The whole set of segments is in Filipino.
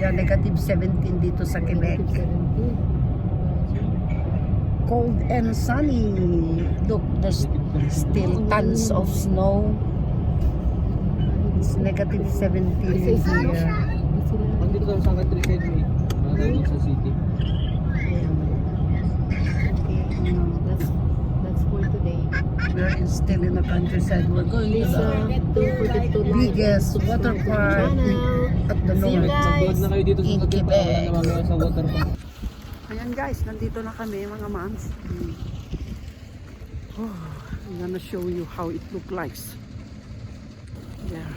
Yeah, negative 17 dito sa Quebec. Cold and sunny. Look, there's still tons of snow. It's negative 17 in here. Nandito tayo sa countryside mo eh. Nandito sa city. That's that's for today. We're still in the countryside. We're going to the biggest water park See you guys. Na kayo dito sa In Cavite para Quebec. wala naman kayo sa water park. Ayan guys, nandito na kami mga moms. Oh, I'm gonna show you how it look like. Yeah.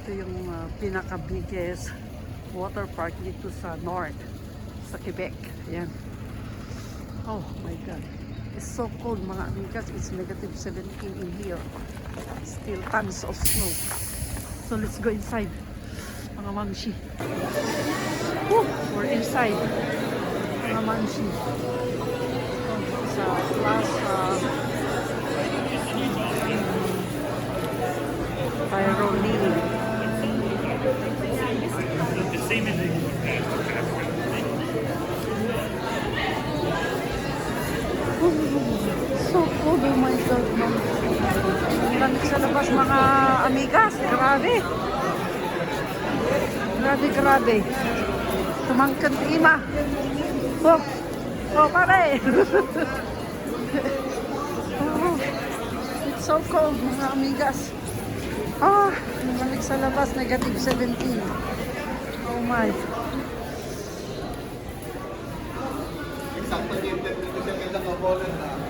Ito yung uh, pinaka-biggest water park dito sa north, sa Quebec. Ayan. Oh my God. It's so cold mga amigas. It's negative 17 in here. Still tons of snow. So let's go inside. Mga mamshi. Woo! We're inside. Mga mamshi. Sa Plaza. Tyrolini. So cold, oh my God. ma'am. Ang lamig sa labas mga amigas. Grabe. Grabe, grabe. Tumangkan Ima. Oh, oh pare. oh, it's so cold, mga amigas. Ah, lamig sa labas, negative 17. Oh my.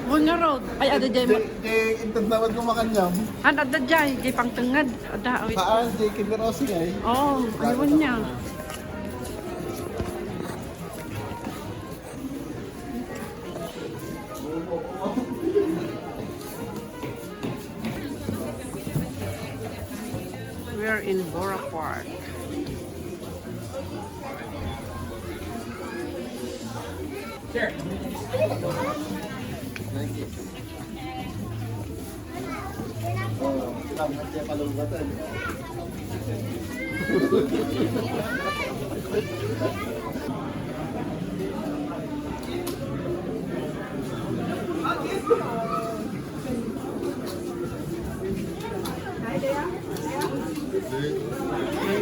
Bunga road. Ay, ada jay. Di, di, intagdawad ko makanyam. Han ada jay, jay pang tengad. Ada awit. Saan? Di, kibirosi ay. Oh, ayun niya. We are in Bora Park. Oo, kalungatan. Ayan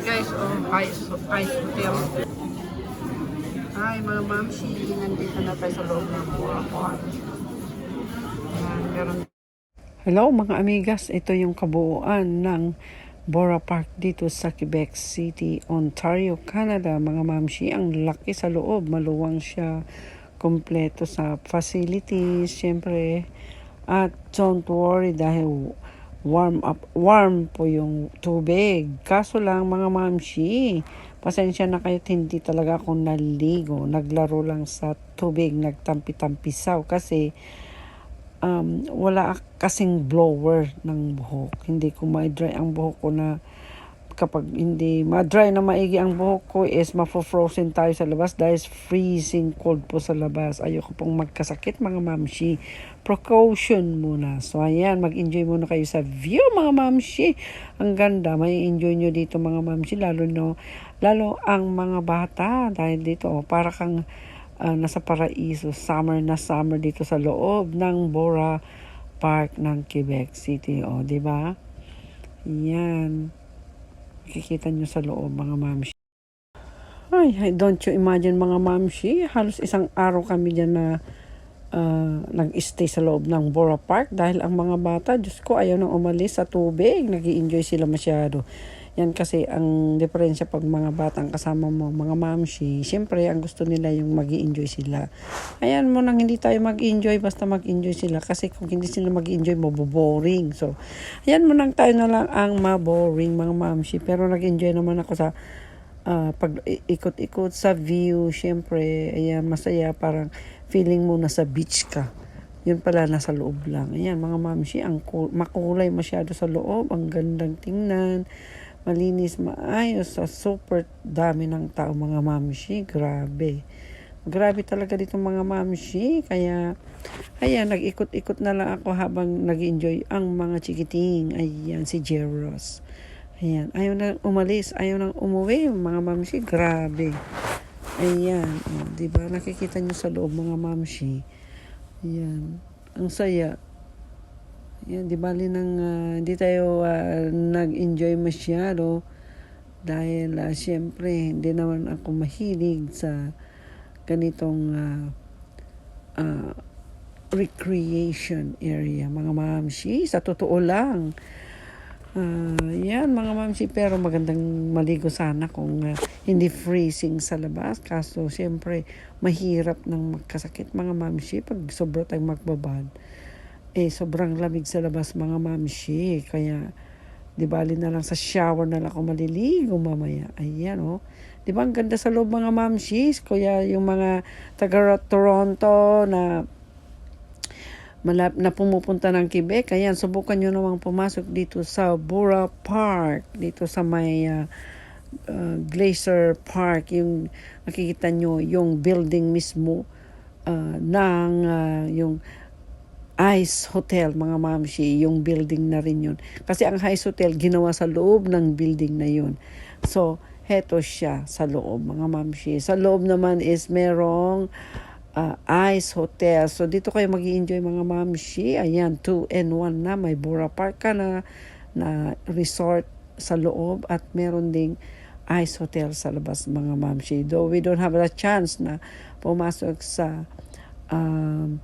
guys, oh, ice, ice hotel. Hi mga mamsi, nandito na tayo sa loob ng meron Hello mga amigas, ito yung kabuuan ng Bora Park dito sa Quebec City, Ontario, Canada. Mga mamsi, ang laki sa loob, maluwang siya, kompleto sa facilities, syempre. At don't worry dahil warm up, warm po yung tubig. Kaso lang mga mamsi, pasensya na kayo hindi talaga ako naligo. Naglaro lang sa tubig, nagtampi-tampisaw kasi um, wala kasing blower ng buhok. Hindi ko ma-dry ang buhok ko na kapag hindi ma-dry na maigi ang buhok ko is mafo-frozen tayo sa labas dahil freezing cold po sa labas. Ayoko pong magkasakit mga mamshi. Precaution muna. So ayan, mag-enjoy muna kayo sa view mga mamshi. Ang ganda, may enjoy nyo dito mga mamshi. Lalo, no, lalo ang mga bata dahil dito oh, para kang ah, nasa paraiso. Summer na summer dito sa loob ng Bora Park ng Quebec City. O, di ba? Yan. Kikita nyo sa loob, mga mamshi. Ay, don't you imagine mga mamshi, halos isang araw kami dyan na ah, nag-stay sa loob ng Bora Park dahil ang mga bata, Diyos ko, ayaw nang umalis sa tubig. nag enjoy sila masyado. Yan kasi ang diferensya pag mga batang kasama mo, mga mamshi, siyempre ang gusto nila yung mag enjoy sila. Ayan mo nang hindi tayo mag-enjoy, basta mag-enjoy sila. Kasi kung hindi sila mag-enjoy, maboboring. So, ayan mo nang tayo na lang ang maboring mga mamshi. Pero nag-enjoy naman ako sa ah, pag ikot-ikot sa view, syempre, ayan, masaya, parang feeling mo nasa beach ka. Yun pala, nasa loob lang. Ayan, mga mamshi, ang makulay masyado sa loob, ang gandang tingnan, malinis, maayos, sa super dami ng tao, mga mamshi, grabe. Grabe talaga dito mga mamshi, kaya, ayan, nag-ikot-ikot na lang ako habang nag enjoy ang mga chikiting. Ayan, si Jeros. Ayan, ayaw na umalis, ayaw nang umuwi, mga mamshi, grabe. Ayan, oh, di ba? Nakikita nyo sa loob, mga mamshi. Ayan, ang saya. Ayan, di bali nang ah, hindi tayo ah, nag-enjoy masyado dahil ah, syempre hindi naman ako mahilig sa ganitong ah, ah, recreation area, mga mamshi. Sa totoo lang, Ah, yan mga mamsi pero magandang maligo sana kung ah, hindi freezing sa labas. Kaso siyempre mahirap nang magkasakit mga mamsi pag sobra tayong magbabad eh sobrang lamig sa labas mga mamsi kaya di bali na lang sa shower na lang ako maliligo mamaya ayan oh di ba ang ganda sa loob mga mamsi kaya yung mga taga Toronto na malap na pumupunta ng Quebec. Ayan, subukan nyo namang pumasok dito sa Bura Park, dito sa may uh, uh, Glacier Park. Yung nakikita nyo, yung building mismo uh, ng uh, yung Ice Hotel, mga mamshi, yung building na rin yun. Kasi ang Ice Hotel, ginawa sa loob ng building na yun. So, heto siya sa loob, mga mamshi. Sa loob naman is merong uh, Ice Hotel. So, dito kayo mag enjoy mga mamshi. Ayan, 2 and 1 na. May Bura Park ka na, na resort sa loob at meron ding Ice Hotel sa labas mga mamshi. Though we don't have a chance na pumasok sa um,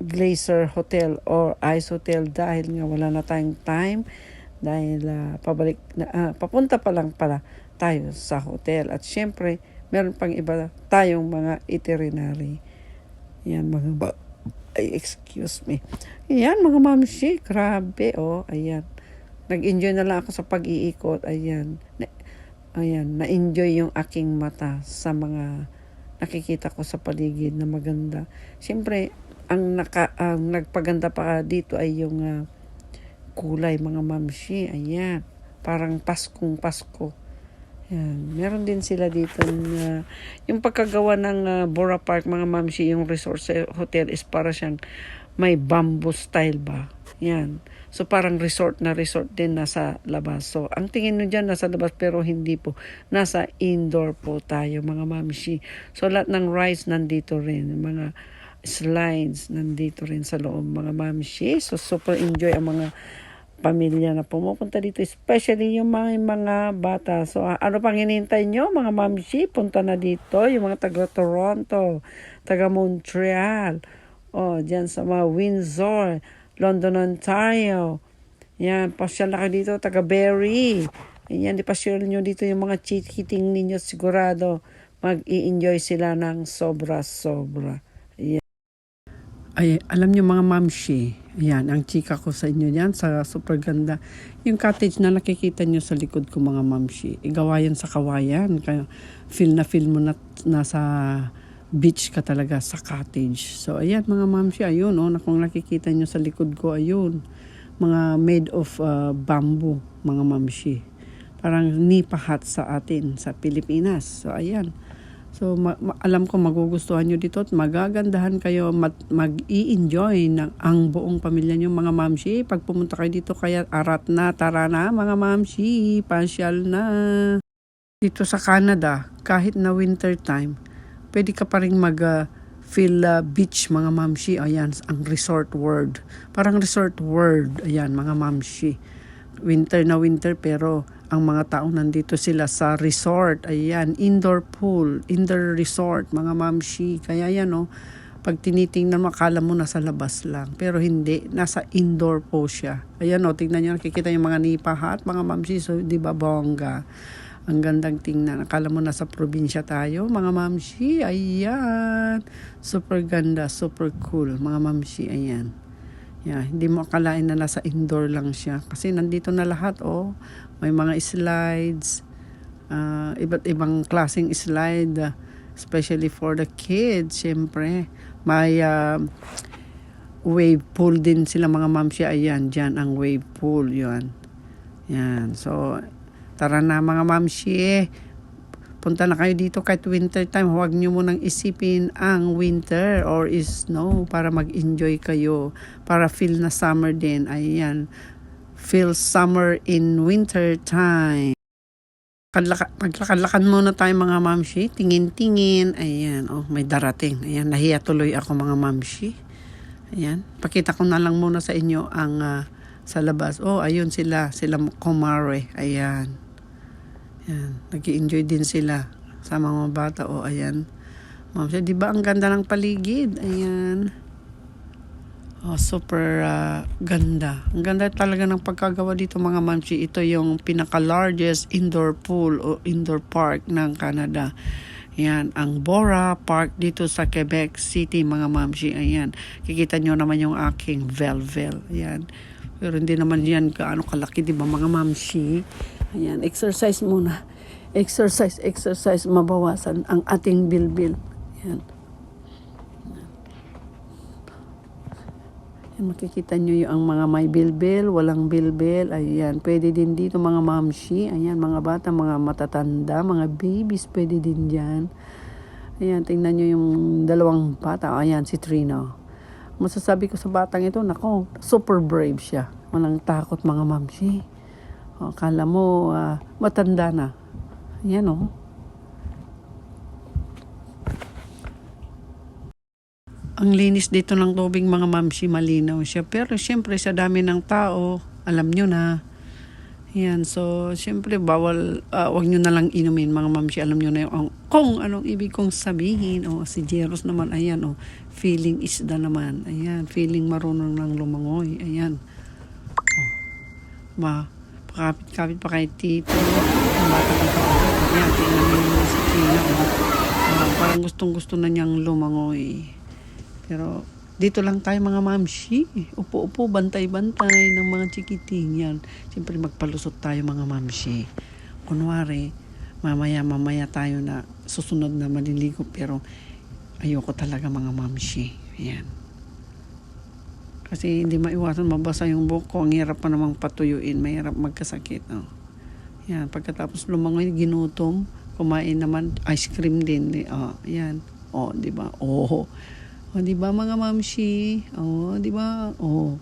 Glacier Hotel or Ice Hotel dahil nga wala na tayong time dahil uh, pabalik na, uh, papunta pa lang pala tayo sa hotel at syempre meron pang iba tayong mga itinerary. Yan mga ba ay, excuse me. Yan mga mamshi, grabe oh, ayan. Nag-enjoy na lang ako sa pag-iikot, ayan. Na, ayan, na-enjoy yung aking mata sa mga nakikita ko sa paligid na maganda. Siyempre, ang naka ang nagpaganda pa dito ay yung uh, kulay mga mamshi, ayan. Parang Paskong Pasko. Yan. Meron din sila dito na yung pagkagawa ng uh, Bora Park mga mamshi, yung resort sa hotel is para siyang may bamboo style ba. Yan. So parang resort na resort din nasa labas. So ang tingin nyo dyan nasa labas pero hindi po. Nasa indoor po tayo mga mamshi. So lahat ng rides nandito rin. Mga slides nandito rin sa loob mga mamshi. So super enjoy ang mga pamilya na pumupunta dito, especially yung mga, mga bata. So, ano pang hinintay nyo, mga mamsi? Punta na dito, yung mga taga Toronto, taga Montreal, oh, dyan sa mga Windsor, London, Ontario. Yan, pasyal na kayo dito, taga Barrie. Yan, di pasyal nyo dito yung mga chikiting ninyo, sigurado mag-i-enjoy sila ng sobra-sobra. Ay, alam niyo mga mamshi, yan, ang chika ko sa inyo yan, sa super ganda. Yung cottage na nakikita niyo sa likod ko mga mamshi, igawa yan sa kawayan. Kaya feel na feel mo na nasa beach ka talaga sa cottage. So ayan mga mamshi, ayun oh, kung nakikita niyo sa likod ko, ayun. Mga made of uh, bamboo, mga mamshi. Parang nipa hut sa atin, sa Pilipinas. So ayan. So, ma- ma- alam ko magugustuhan nyo dito at magagandahan kayo, mat- mag-i-enjoy ng ang buong pamilya nyo, mga mamshi. Pag pumunta kayo dito, kaya arat na, tara na, mga mamshi, pasyal na. Dito sa Canada, kahit na winter time, pwede ka pa rin mag uh, feel uh, beach, mga mamshi. Ayan, ang resort world. Parang resort world, ayan, mga mamshi. Winter na winter, pero ang mga tao nandito sila sa resort. Ayan, indoor pool, indoor resort, mga mamshi. Kaya yan, oh, pag tinitingnan mo, akala mo nasa labas lang. Pero hindi, nasa indoor po siya. Ayan, oh, tingnan nyo, nakikita yung mga nipahat, mga mamshi. So, di ba, bongga. Ang gandang tingnan. Akala mo nasa probinsya tayo, mga mamshi. Ayan. Super ganda, super cool, mga mamshi. Ayan. Yeah, hindi mo akalain na nasa indoor lang siya. Kasi nandito na lahat, oh. May mga slides, uh, iba't ibang klaseng slide, especially for the kids, syempre. May uh, wave pool din sila mga mamsi. Ayan, dyan ang wave pool, yan. Yan, so, tara na mga mamsi, punta na kayo dito kahit winter time, huwag nyo munang isipin ang winter or snow para mag-enjoy kayo, para feel na summer din. Ayan, feel summer in winter time. Kadlaka- Maglakad-lakad muna tayo mga mamshi. Tingin-tingin. Ayan, oh, may darating. Ayan, nahiya tuloy ako mga mamshi. Ayan, pakita ko na lang muna sa inyo ang ah, sa labas. Oh, ayun sila, sila kumare. Ayan. Ayan, nag enjoy din sila sa mga bata. Oh, ayan. Mamshi, di ba ang ganda ng paligid? Ayan. Oh, super ah, ganda. Ang ganda talaga ng pagkagawa dito mga mamsi. Ito yung pinaka-largest indoor pool o indoor park ng Canada. Yan, ang Bora Park dito sa Quebec City mga mamsi. Ayan, kikita nyo naman yung aking velvel. Ayan. Pero hindi naman yan kaano kalaki, di ba mga mamsi? Ayan, exercise muna. Exercise, exercise, mabawasan ang ating bilbil. Ayan. Ayan, makikita nyo yung ang mga may bilbil, walang bilbil. Ayan, pwede din dito mga mamshi. Ayan, mga bata, mga matatanda, mga babies, pwede din dyan. Ayan, tingnan nyo yung dalawang bata. Ayan, si Trina. Masasabi ko sa batang ito, nako, super brave siya. Walang takot mga mamshi. O, kala mo, ah, matanda na. Ayan, oh. Ang linis dito ng tubig mga mamsi, malinaw siya. Pero siyempre sa dami ng tao, alam nyo na. Yan, so siyempre bawal, ah, wag nyo na lang inumin mga mamsi. Alam nyo na yung kung anong ibig kong sabihin. O si Jeros naman, ayan o, feeling isda naman. Ayan, feeling marunong ng lumangoy. Ayan. O, ma, pakapit-kapit pa kay Tito. Ang bata ng tao. Ayan, tingnan nyo yung Tina. O. Ah, parang gustong-gusto na niyang lumangoy. Pero dito lang tayo mga mamshi. Upo-upo, bantay-bantay ng mga chikiting yan. Siyempre magpalusot tayo mga mamshi. Kunwari, mamaya-mamaya tayo na susunod na maliligo pero ayoko talaga mga mamshi. Yan. Kasi hindi maiwasan mabasa yung buhok ko. Ang hirap pa namang patuyuin. Mahirap magkasakit. Oh. Yan. Pagkatapos lumangoy, ginutom. Kumain naman, ice cream din. Oh, yan. Oh, di ba? Oh. O, di ba mga mamshi? O, di ba? O,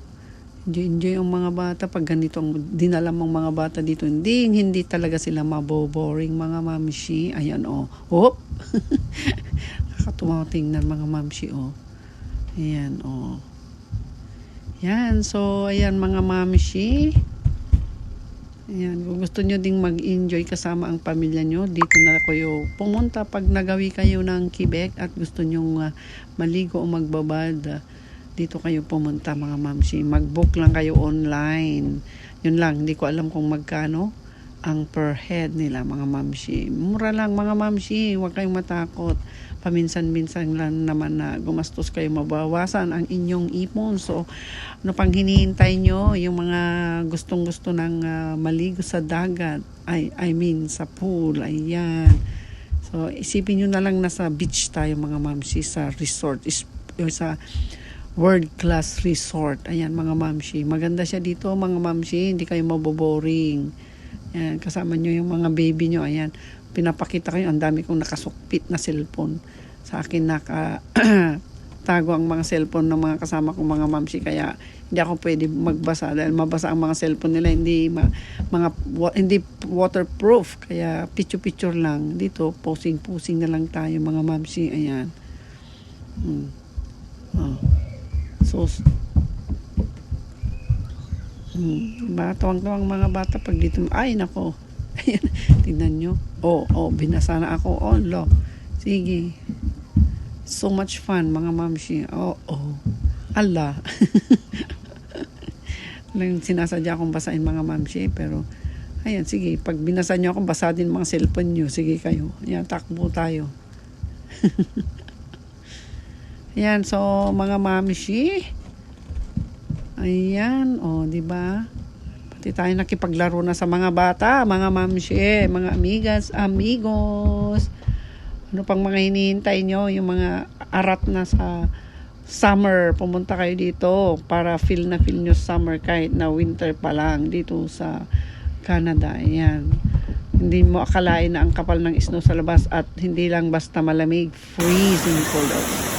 enjoy, enjoy ang mga bata pag ganito ang dinala mong mga bata dito. Hindi, hindi talaga sila maboboring mga mamshi. Ayan, o. Oh. Nakakatuwa tingnan mga mamshi, o. Ayan, o. Yan, so, ayan mga mamshi. Ayan, kung gusto nyo ding mag-enjoy kasama ang pamilya nyo, dito na kayo pumunta pag nagawi kayo ng Quebec at gusto nyo maligo o magbabad. ah, dito kayo pumunta mga mamsi. Mag-book lang kayo online. Yun lang, hindi ko alam kung magkano ang per head nila mga mamsi. Mura lang mga mamsi, huwag kayong matakot. Paminsan-minsan lang naman na gumastos kayo mabawasan ang inyong ipon. So, ano pang hinihintay nyo? Yung mga gustong-gusto ng ah, maligo sa dagat. I, I mean, sa pool. Ayan. So, isipin nyo na lang nasa beach tayo mga mamsi sa resort. Is, sa world class resort. Ayan mga mamsi. Maganda siya dito mga mamsi. Hindi kayo maboboring. Ayan, kasama nyo yung mga baby nyo. Ayan, pinapakita kayo. Ang dami kong nakasukpit na cellphone. Sa akin naka tago ang mga cellphone ng mga kasama kong mga mamsi. Kaya hindi ako pwede magbasa dahil mabasa ang mga cellphone nila. Hindi ma, mga hindi waterproof. Kaya picture-picture lang. Dito, posing-posing na lang tayo mga mamsi. Ayan. Hmm. Oh. So, Hmm, ba, tuwang-tuwang mga bata pag dito, ay nako. Ayan, tingnan nyo. Oh, oh, binasa na ako. Oh, lo. Sige. So much fun, mga mamshi. Oh, oh. Ala. Lang sinasadya akong basahin mga mamshi, pero ayan, sige. Pag binasa nyo ako, basa din mga cellphone nyo. Sige kayo. Ayan, takbo tayo. ayan, so mga mamshi, Ayan, oh, di ba? Pati tayo nakipaglaro na sa mga bata, mga mamsye, mga amigas, amigos. Ano pang mga hinihintay nyo? Yung mga arat na sa summer, pumunta kayo dito para feel na feel nyo summer kahit na winter pa lang dito sa Canada. Ayan. Hindi mo akalain na ang kapal ng snow sa labas at hindi lang basta malamig, freezing cold outside.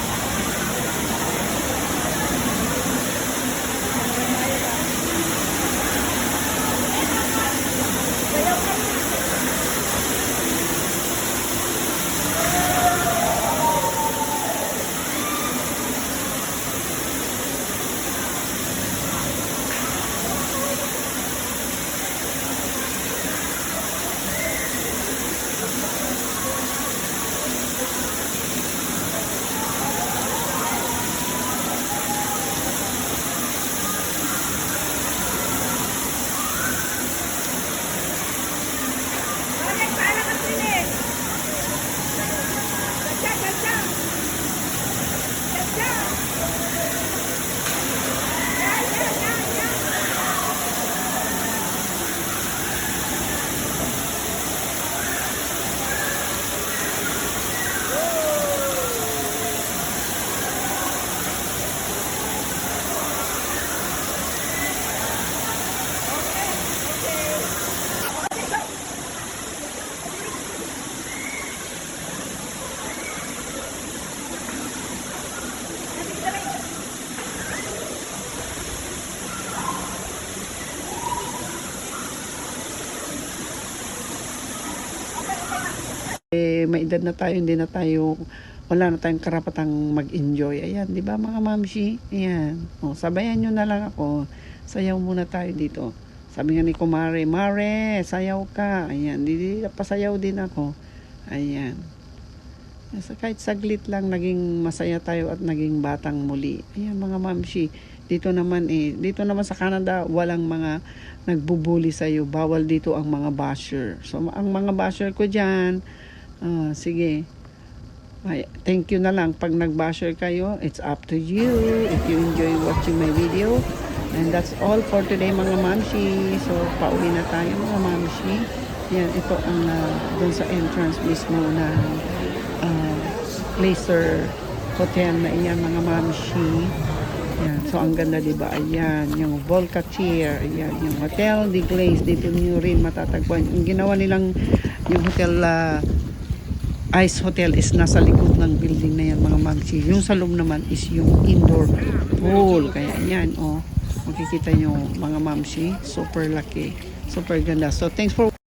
May edad na tayo, hindi na tayo, wala na tayong karapatang mag-enjoy. Ayan, di ba mga mamshi? Ayan. O, sabayan nyo na lang ako. Sayaw muna tayo dito. Sabi nga ni Kumare, Mare, sayaw ka. Ayan, di, di, pasayaw din ako. Ayan. Sa kahit saglit lang naging masaya tayo at naging batang muli. Ayan mga mamshi, dito naman eh, dito naman sa Canada walang mga nagbubuli sa iyo. Bawal dito ang mga basher. So ang mga basher ko diyan, ah, sige. Thank you na lang pag nag-basher kayo. It's up to you if you enjoy watching my video. And that's all for today mga mamshi. So pauwi na tayo mga mamshi. Yan, ito ang uh, dun sa entrance mismo ng uh, Glacier Hotel na iyan mga mamshi. Yan. So ang ganda 'di ba? Ayan, yung Volca Chair, ayan, yung Hotel de Glace dito niyo rin matatagpuan. Yung ginawa nilang yung hotel ah, Ice Hotel is nasa likod ng building na yan mga mamshi. Yung sa naman is yung indoor pool. Kaya yan, oh. Makikita nyo mga mamshi. Super laki. Super ganda. So thanks for